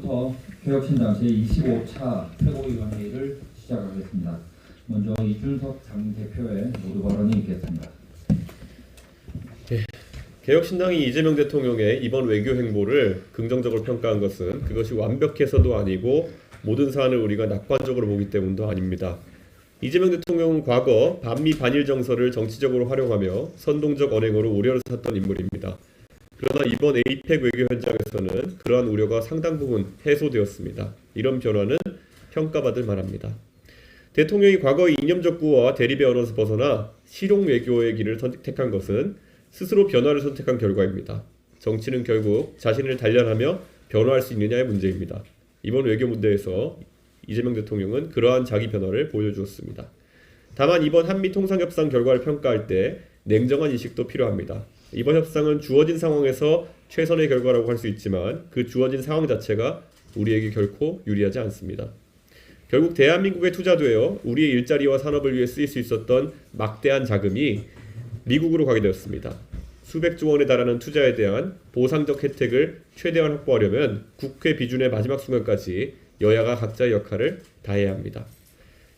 네, 지금부터 개혁신당 제25차 최고위원회의를 시작하겠습니다. 먼저 이준석 당대표의 모두 발언이 있겠습니다. 개혁신당이 이재명 대통령의 이번 외교 행보를 긍정적으로 평가한 것은 그것이 완벽해서도 아니고 모든 사안을 우리가 낙관적으로 보기 때문도 아닙니다. 이재명 대통령은 과거 반미 반일 정서를 정치적으로 활용하며 선동적 언행으로 우려를 샀던 인물입니다. 그러나 이번 에이펙 외교 현장에서는 그러한 우려가 상당 부분 해소되었습니다. 이런 변화는 평가받을 만합니다. 대통령이 과거의 이념적 구호와 대립의 언어에서 벗어나 실용 외교의 길을 선택한 것은 스스로 변화를 선택한 결과입니다. 정치는 결국 자신을 단련하며 변화할 수 있느냐의 문제입니다. 이번 외교 문제에서 이재명 대통령은 그러한 자기 변화를 보여주었습니다. 다만 이번 한미 통상협상 결과를 평가할 때 냉정한 인식도 필요합니다. 이번 협상은 주어진 상황에서 최선의 결과라고 할 수 있지만 그 주어진 상황 자체가 우리에게 결코 유리하지 않습니다. 결국 대한민국에 투자되어 우리의 일자리와 산업을 위해 쓰일 수 있었던 막대한 자금이 미국으로 가게 되었습니다. 수백조 원에 달하는 투자에 대한 보상적 혜택을 최대한 확보하려면 국회 비준의 마지막 순간까지 여야가 각자의 역할을 다해야 합니다.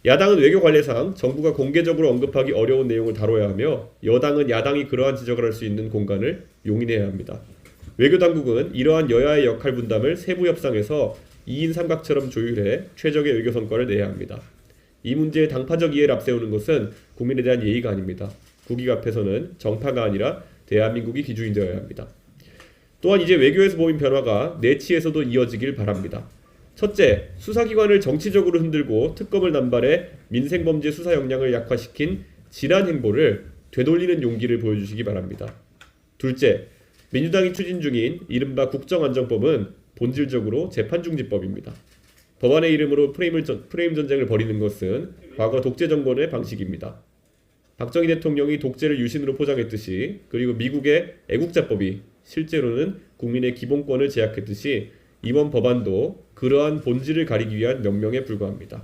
야당은 외교 관례상 정부가 공개적으로 언급하기 어려운 내용을 다뤄야 하며 여당은 야당이 그러한 지적을 할 수 있는 공간을 용인해야 합니다. 외교 당국은 이러한 여야의 역할 분담을 세부 협상에서 2인 삼각처럼 조율해 최적의 외교 성과를 내야 합니다. 이 문제의 당파적 이해를 앞세우는 것은 국민에 대한 예의가 아닙니다. 국익 앞에서는 정파가 아니라 대한민국이 기준이 되어야 합니다. 또한 이제 외교에서 보인 변화가 내치에서도 이어지길 바랍니다. 첫째, 수사기관을 정치적으로 흔들고 특검을 남발해 민생범죄 수사 역량을 약화시킨 지난 행보를 되돌리는 용기를 보여주시기 바랍니다. 둘째, 민주당이 추진 중인 이른바 국정안정법은 본질적으로 재판중지법입니다. 법안의 이름으로 프레임을 전, 프레임 전쟁을 벌이는 것은 과거 독재 정권의 방식입니다. 박정희 대통령이 독재를 유신으로 포장했듯이 그리고 미국의 애국자법이 실제로는 국민의 기본권을 제약했듯이 이번 법안도 그러한 본질을 가리기 위한 명령에 불과합니다.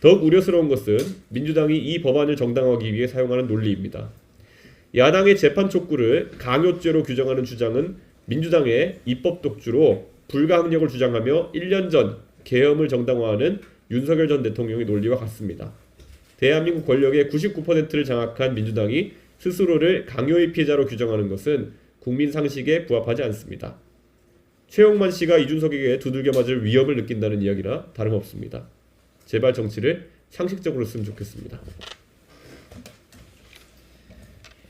더욱 우려스러운 것은 민주당이 이 법안을 정당화하기 위해 사용하는 논리입니다. 야당의 재판 촉구를 강요죄로 규정하는 주장은 민주당의 입법 독주로 불가항력을 주장하며 1년 전 계엄을 정당화하는 윤석열 전 대통령의 논리와 같습니다. 대한민국 권력의 99%를 장악한 민주당이 스스로를 강요의 피해자로 규정하는 것은 국민 상식에 부합하지 않습니다. 최용만 씨가 이준석에게 두들겨 맞을 위협을 느낀다는 이야기라 다름없습니다. 제발 정치를 상식적으로 했으면 좋겠습니다.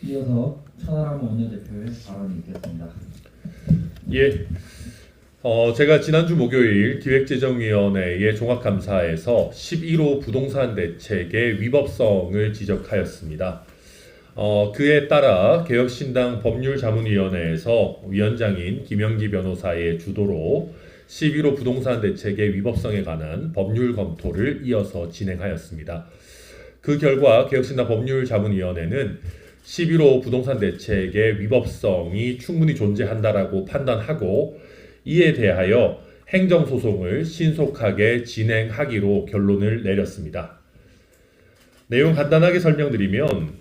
이어서 천하람 원내대표의 발언이 있겠습니다. 예. 어, 제가 지난주 목요일 기획재정위원회의 종합감사에서 11호 부동산 대책의 위법성을 지적하였습니다. 어, 그에 따라 개혁신당 법률자문위원회에서 위원장인 김영기 변호사의 주도로 11호 부동산 대책의 위법성에 관한 법률 검토를 이어서 진행하였습니다. 그 결과 개혁신당 법률자문위원회는 11호 부동산 대책의 위법성이 충분히 존재한다라고 판단하고 이에 대하여 행정소송을 신속하게 진행하기로 결론을 내렸습니다. 내용 간단하게 설명드리면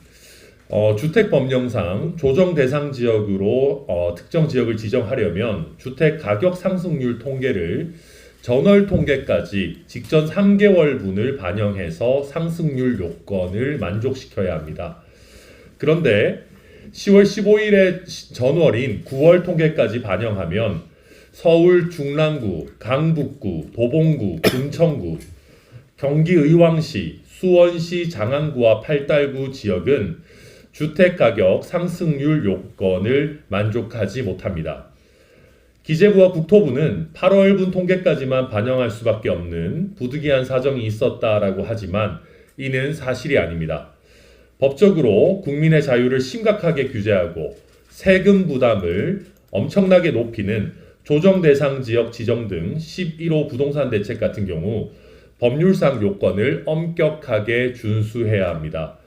어, 주택법령상 조정 대상 지역으로 어, 특정 지역을 지정하려면 주택 가격 상승률 통계를 전월 통계까지 직전 3개월분을 반영해서 상승률 요건을 만족시켜야 합니다. 그런데 10월 15일에 전월인 9월 통계까지 반영하면 서울 중랑구, 강북구, 도봉구, 금천구, 경기 의왕시, 수원시 장안구와 팔달구 지역은 주택 가격 상승률 요건을 만족하지 못합니다. 기재부와 국토부는 8월분 통계까지만 반영할 수밖에 없는 부득이한 사정이 있었다라고 하지만 이는 사실이 아닙니다. 법적으로 국민의 자유를 심각하게 규제하고 세금 부담을 엄청나게 높이는 조정 대상 지역 지정 등 11호 부동산 대책 같은 경우 법률상 요건을 엄격하게 준수해야 합니다.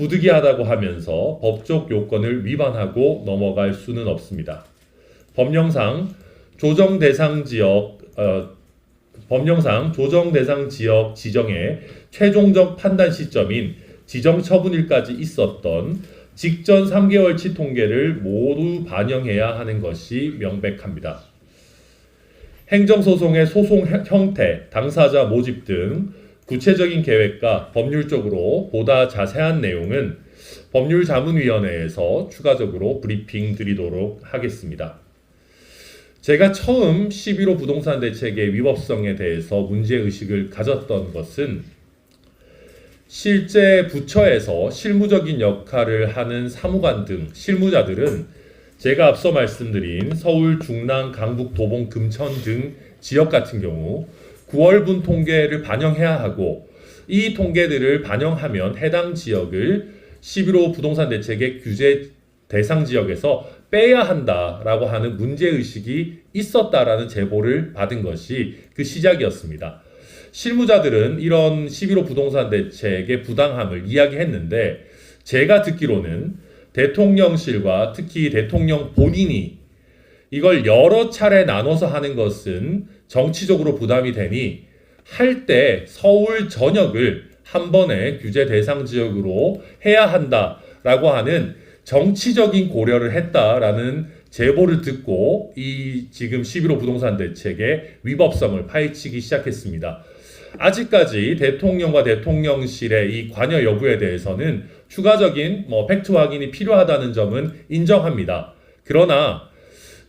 부득이하다고 하면서 법적 요건을 위반하고 넘어갈 수는 없습니다. 법령상 조정 대상 지역 어, 법령상 조정 대상 지역 지정의 최종적 판단 시점인 지정 처분일까지 있었던 직전 3개월치 통계를 모두 반영해야 하는 것이 명백합니다. 행정소송의 소송 형- 형태, 당사자 모집 등 구체적인 계획과 법률적으로 보다 자세한 내용은 법률자문위원회에서 추가적으로 브리핑 드리도록 하겠습니다. 제가 처음 11호 부동산 대책의 위법성에 대해서 문제의식을 가졌던 것은 실제 부처에서 실무적인 역할을 하는 사무관 등 실무자들은 제가 앞서 말씀드린 서울, 중랑, 강북, 도봉, 금천 등 지역 같은 경우 9월분 통계를 반영해야 하고 이 통계들을 반영하면 해당 지역을 11호 부동산 대책의 규제 대상 지역에서 빼야 한다라고 하는 문제의식이 있었다라는 제보를 받은 것이 그 시작이었습니다. 실무자들은 이런 11호 부동산 대책의 부당함을 이야기했는데 제가 듣기로는 대통령실과 특히 대통령 본인이 이걸 여러 차례 나눠서 하는 것은 정치적으로 부담이 되니 할 때 서울 전역을 한 번에 규제 대상 지역으로 해야 한다라고 하는 정치적인 고려를 했다라는 제보를 듣고 이 지금 11호 부동산 대책의 위법성을 파헤치기 시작했습니다. 아직까지 대통령과 대통령실의 이 관여 여부에 대해서는 추가적인 뭐 팩트 확인이 필요하다는 점은 인정합니다. 그러나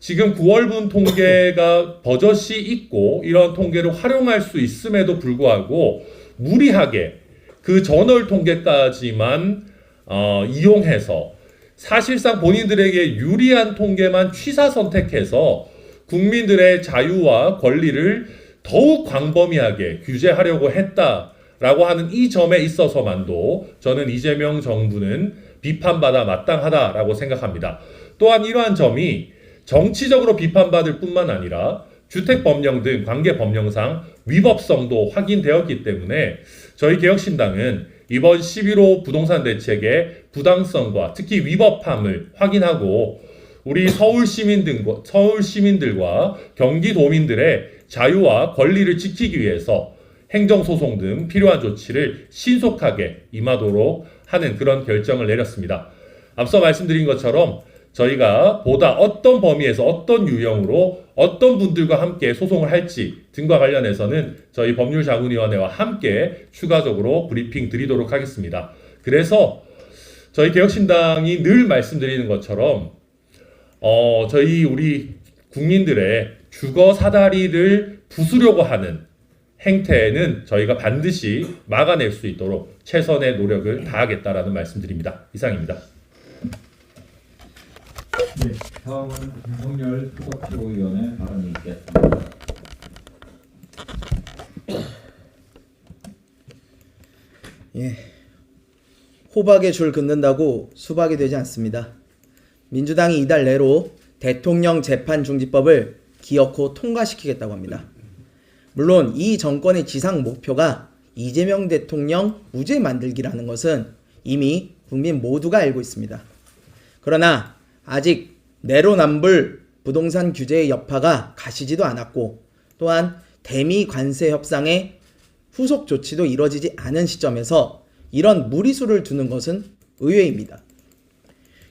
지금 9월분 통계가 버젓이 있고 이런 통계를 활용할 수 있음에도 불구하고 무리하게 그 전월 통계까지만 어, 이용해서 사실상 본인들에게 유리한 통계만 취사 선택해서 국민들의 자유와 권리를 더욱 광범위하게 규제하려고 했다라고 하는 이 점에 있어서만도 저는 이재명 정부는 비판받아 마땅하다라고 생각합니다. 또한 이러한 점이 정치적으로 비판받을 뿐만 아니라 주택 법령 등 관계 법령상 위법성도 확인되었기 때문에 저희 개혁신당은 이번 11호 부동산 대책의 부당성과 특히 위법함을 확인하고 우리 서울 시민들과 서울 시민들과 경기도민들의 자유와 권리를 지키기 위해서 행정소송 등 필요한 조치를 신속하게 임하도록 하는 그런 결정을 내렸습니다. 앞서 말씀드린 것처럼 저희가 보다 어떤 범위에서 어떤 유형으로 어떤 분들과 함께 소송을 할지 등과 관련해서는 저희 법률자문위원회와 함께 추가적으로 브리핑 드리도록 하겠습니다. 그래서 저희 개혁신당이 늘 말씀드리는 것처럼 어, 저희 우리 국민들의 주거 사다리를 부수려고 하는 행태는 저희가 반드시 막아낼 수 있도록 최선의 노력을 다하겠다라는 말씀드립니다. 이상입니다. 네, 다음은 윤석열 수석 최고위원의 발언이 있겠습니다. 예. 호박에 줄 긋는다고 수박이 되지 않습니다. 민주당이 이달 내로 대통령 재판 중지법을 기어코 통과시키겠다고 합니다. 물론 이 정권의 지상 목표가 이재명 대통령 무죄 만들기라는 것은 이미 국민 모두가 알고 있습니다. 그러나 아직 내로남불 부동산 규제의 여파가 가시지도 않았고 또한 대미 관세 협상의 후속 조치도 이뤄지지 않은 시점에서 이런 무리수를 두는 것은 의외입니다.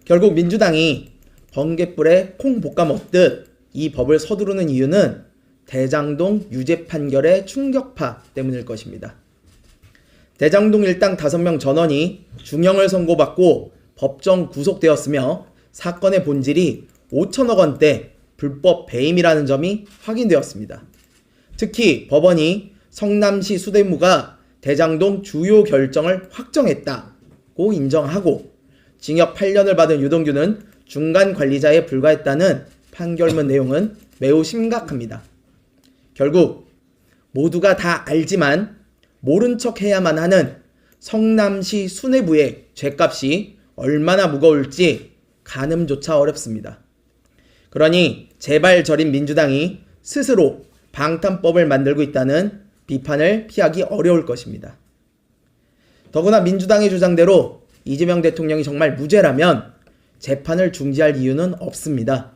결국 민주당이 번갯불에 콩 볶아 먹듯 이 법을 서두르는 이유는 대장동 유죄 판결의 충격파 때문일 것입니다. 대장동 일당 5명 전원이 중형을 선고받고 법정 구속되었으며 사건의 본질이 5천억 원대 불법 배임이라는 점이 확인되었습니다. 특히 법원이 성남시 수대무가 대장동 주요 결정을 확정했다고 인정하고 징역 8년을 받은 유동규는 중간 관리자에 불과했다는 판결문 내용은 매우 심각합니다. 결국 모두가 다 알지만 모른 척 해야만 하는 성남시 수뇌부의 죄값이 얼마나 무거울지 가늠조차 어렵습니다. 그러니 제발 저린 민주당이 스스로 방탄법을 만들고 있다는 비판을 피하기 어려울 것입니다. 더구나 민주당의 주장대로 이재명 대통령이 정말 무죄라면 재판을 중지할 이유는 없습니다.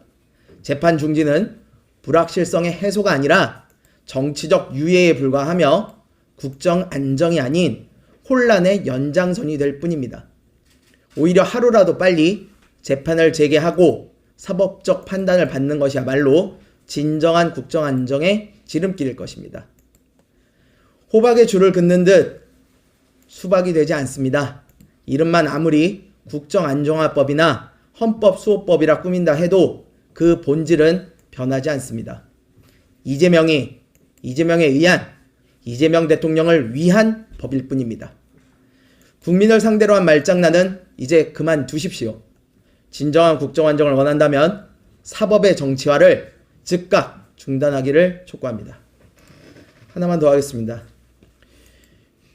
재판 중지는 불확실성의 해소가 아니라 정치적 유예에 불과하며 국정 안정이 아닌 혼란의 연장선이 될 뿐입니다. 오히려 하루라도 빨리 재판을 재개하고 사법적 판단을 받는 것이야말로 진정한 국정 안정의 지름길일 것입니다. 호박의 줄을 긋는 듯 수박이 되지 않습니다. 이름만 아무리 국정 안정화법이나 헌법 수호법이라 꾸민다 해도 그 본질은 변하지 않습니다. 이재명이 이재명에 의한 이재명 대통령을 위한 법일 뿐입니다. 국민을 상대로 한 말장난은 이제 그만 두십시오. 진정한 국정 안정을 원한다면 사법의 정치화를 즉각 중단하기를 촉구합니다. 하나만 더 하겠습니다.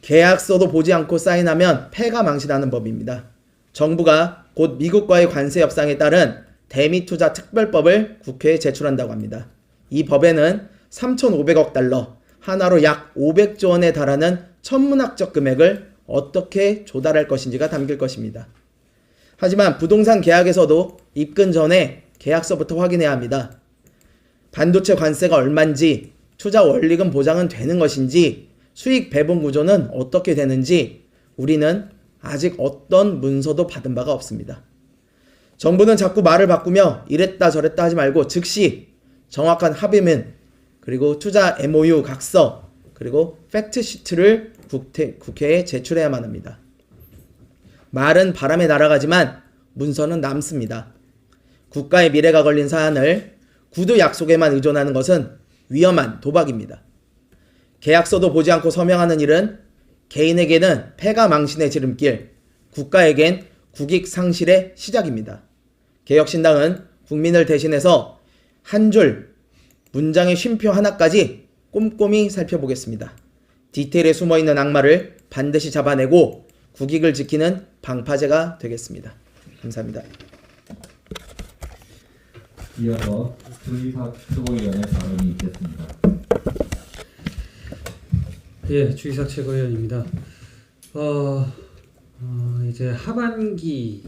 계약서도 보지 않고 사인하면 패가 망신하는 법입니다. 정부가 곧 미국과의 관세 협상에 따른 대미 투자 특별법을 국회에 제출한다고 합니다. 이 법에는 3,500억 달러, 하나로 약 500조 원에 달하는 천문학적 금액을 어떻게 조달할 것인지가 담길 것입니다. 하지만 부동산 계약에서도 입금 전에 계약서부터 확인해야 합니다. 반도체 관세가 얼만지, 투자 원리금 보장은 되는 것인지, 수익 배분 구조는 어떻게 되는지 우리는 아직 어떤 문서도 받은 바가 없습니다. 정부는 자꾸 말을 바꾸며 이랬다 저랬다 하지 말고 즉시 정확한 합의문 그리고 투자 MOU 각서 그리고 팩트 시트를 국회, 국회에 제출해야만 합니다. 말은 바람에 날아가지만 문서는 남습니다. 국가의 미래가 걸린 사안을 구두 약속에만 의존하는 것은 위험한 도박입니다. 계약서도 보지 않고 서명하는 일은 개인에게는 패가 망신의 지름길, 국가에겐 국익 상실의 시작입니다. 개혁신당은 국민을 대신해서 한 줄 문장의 쉼표 하나까지 꼼꼼히 살펴보겠습니다. 디테일에 숨어 있는 악마를 반드시 잡아내고 국익을 지키는 방파제가 되겠습니다. 감사합니다. 이어서 주의사 최고위원의 발언이 있겠습니다. 예, 주의삭 최고위원입니다. 어, 어, 이제 하반기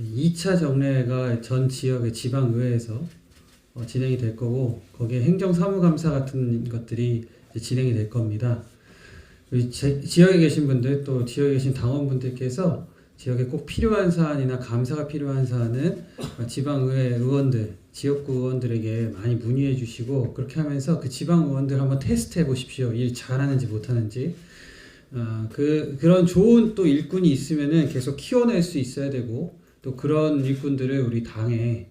2차 정례가 전 지역의 지방의회에서 어, 진행이 될 거고 거기에 행정사무감사 같은 것들이 이제 진행이 될 겁니다. 제, 지역에 계신 분들 또 지역에 계신 당원분들께서 지역에 꼭 필요한 사안이나 감사가 필요한 사안은 어, 지방의회 의원들, 지역구 의원들에게 많이 문의해 주시고 그렇게 하면서 그 지방 의원들 한번 테스트해 보십시오. 일 잘하는지 못하는지. 어, 그 그런 좋은 또 일꾼이 있으면은 계속 키워낼 수 있어야 되고 또 그런 일꾼들을 우리 당에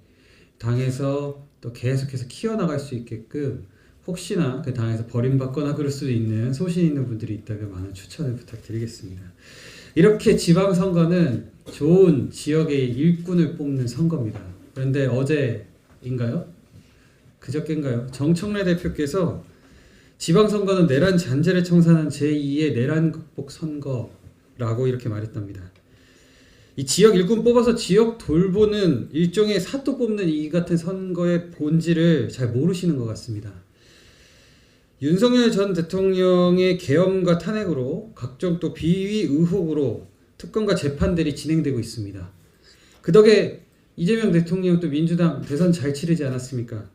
당에서 또 계속해서 키워나갈 수 있게끔 혹시나 그 당에서 버림받거나 그럴 수도 있는 소신 있는 분들이 있다면 많은 추천을 부탁드리겠습니다. 이렇게 지방선거는 좋은 지역의 일꾼을 뽑는 선거입니다. 그런데 어제인가요? 그저께인가요? 정청래 대표께서 지방선거는 내란 잔재를 청산한 제2의 내란 극복 선거라고 이렇게 말했답니다. 이 지역 일꾼 뽑아서 지역 돌보는 일종의 사또 뽑는 이 같은 선거의 본질을 잘 모르시는 것 같습니다. 윤석열 전 대통령의 계엄과 탄핵으로 각종 또 비위 의혹으로 특검과 재판들이 진행되고 있습니다. 그 덕에 이재명 대통령 또 민주당 대선 잘 치르지 않았습니까?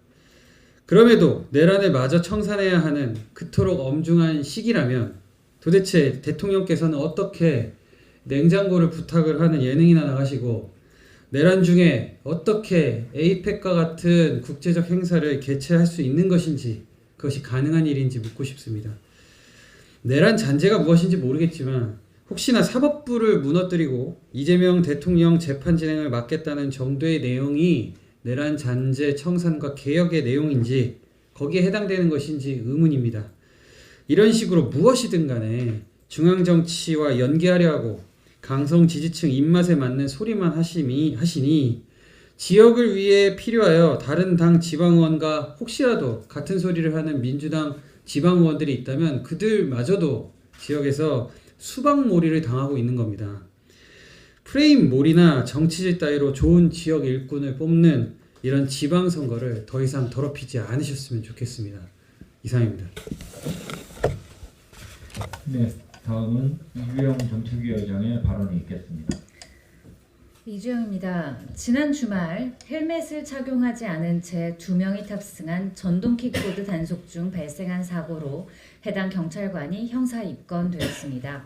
그럼에도 내란을 마저 청산해야 하는 그토록 엄중한 시기라면 도대체 대통령께서는 어떻게 냉장고를 부탁을 하는 예능이나 나가시고 내란 중에 어떻게 에이펙과 같은 국제적 행사를 개최할 수 있는 것인지 그것이 가능한 일인지 묻고 싶습니다. 내란 잔재가 무엇인지 모르겠지만 혹시나 사법부를 무너뜨리고 이재명 대통령 재판 진행을 막겠다는 정도의 내용이 내란 잔재 청산과 개혁의 내용인지 거기에 해당되는 것인지 의문입니다. 이런 식으로 무엇이든 간에 중앙 정치와 연계하려 하고 강성 지지층 입맛에 맞는 소리만 하시니, 지역을 위해 필요하여 다른 당 지방 의원과 혹시라도 같은 소리를 하는 민주당 지방 의원들이 있다면 그들마저도 지역에서 수박몰이를 당하고 있는 겁니다. 프레임 몰이나 정치질 따위로 좋은 지역 일꾼을 뽑는 이런 지방선거를 더 이상 더럽히지 않으셨으면 좋겠습니다. 이상입니다. 네, 다음은 이규영 정책위원장의 발언이 있겠습니다. 이주영입니다. 지난 주말 헬멧을 착용하지 않은 채 두 명이 탑승한 전동 킥보드 단속 중 발생한 사고로 해당 경찰관이 형사 입건되었습니다.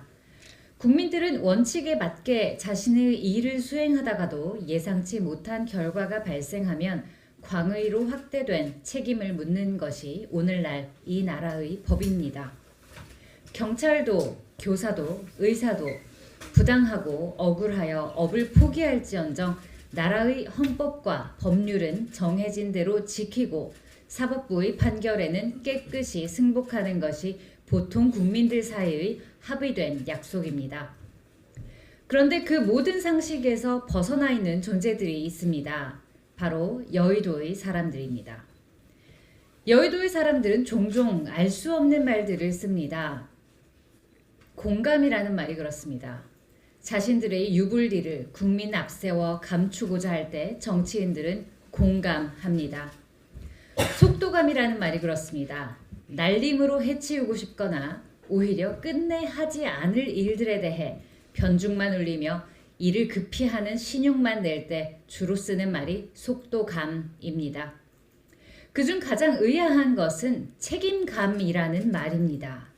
국민들은 원칙에 맞게 자신의 일을 수행하다가도 예상치 못한 결과가 발생하면 광의로 확대된 책임을 묻는 것이 오늘날 이 나라의 법입니다. 경찰도 교사도 의사도 부당하고 억울하여 업을 포기할지언정 나라의 헌법과 법률은 정해진 대로 지키고 사법부의 판결에는 깨끗이 승복하는 것이 보통 국민들 사이의 합의된 약속입니다. 그런데 그 모든 상식에서 벗어나 있는 존재들이 있습니다. 바로 여의도의 사람들입니다. 여의도의 사람들은 종종 알 수 없는 말들을 씁니다. 공감이라는 말이 그렇습니다. 자신들의 유불리를 국민 앞세워 감추고자 할 때 정치인들은 공감합니다. 속도감이라는 말이 그렇습니다. 날림으로 해치우고 싶거나 오히려 끝내 하지 않을 일들에 대해 변죽만 울리며 이를 급히 하는 신용만 낼 때 주로 쓰는 말이 속도감입니다. 그중 가장 의아한 것은 책임감이라는 말입니다.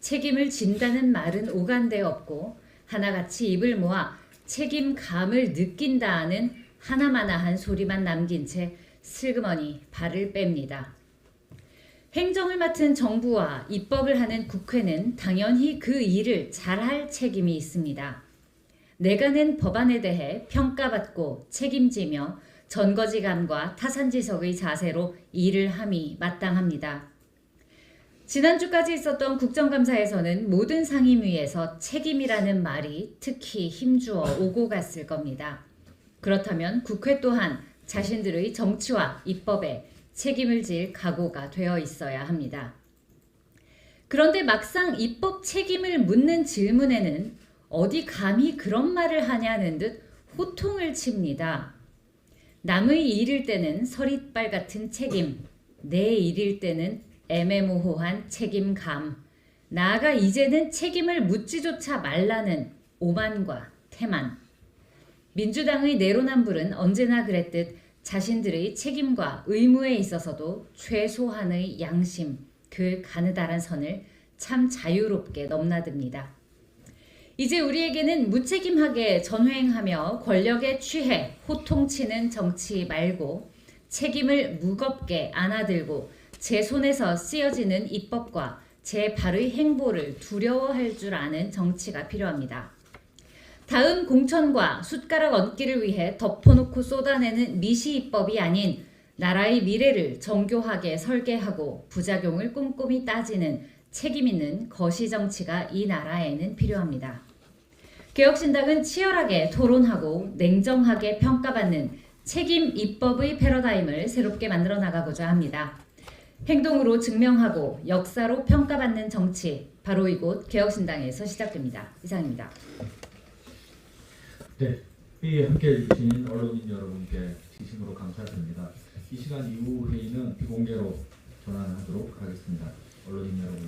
책임을 진다는 말은 오간데 없고 하나같이 입을 모아 책임감을 느낀다는 하나마나한 소리만 남긴 채 슬그머니 발을 뺍니다. 행정을 맡은 정부와 입법을 하는 국회는 당연히 그 일을 잘할 책임이 있습니다. 내가 낸 법안에 대해 평가받고 책임지며 전거지감과 타산지석의 자세로 일을 함이 마땅합니다. 지난주까지 있었던 국정감사에서는 모든 상임위에서 책임이라는 말이 특히 힘주어 오고 갔을 겁니다. 그렇다면 국회 또한 자신들의 정치와 입법에 책임을 질 각오가 되어 있어야 합니다. 그런데 막상 입법 책임을 묻는 질문에는 어디 감히 그런 말을 하냐는 듯 호통을 칩니다. 남의 일일 때는 서릿발 같은 책임, 내 일일 때는 애매모호한 책임감, 나아가 이제는 책임을 묻지조차 말라는 오만과 태만. 민주당의 내로남불은 언제나 그랬듯 자신들의 책임과 의무에 있어서도 최소한의 양심, 그 가느다란 선을 참 자유롭게 넘나듭니다. 이제 우리에게는 무책임하게 전횡하며 권력에 취해 호통치는 정치 말고 책임을 무겁게 안아들고 제 손에서 쓰여지는 입법과 제 발의 행보를 두려워할 줄 아는 정치가 필요합니다. 다음 공천과 숟가락 얹기를 위해 덮어놓고 쏟아내는 미시 입법이 아닌 나라의 미래를 정교하게 설계하고 부작용을 꼼꼼히 따지는 책임 있는 거시 정치가 이 나라에는 필요합니다. 개혁신당은 치열하게 토론하고 냉정하게 평가받는 책임 입법의 패러다임을 새롭게 만들어 나가고자 합니다. 행동으로 증명하고 역사로 평가받는 정치 바로 이곳 개혁신당에서 시작됩니다. 이상입니다. 네, 회의에 함께해 주신 언론인 여러분께 진심으로 감사드립니다. 이 시간 이후 회의는 비공개로 전환하도록 하겠습니다. 언론인 여러분.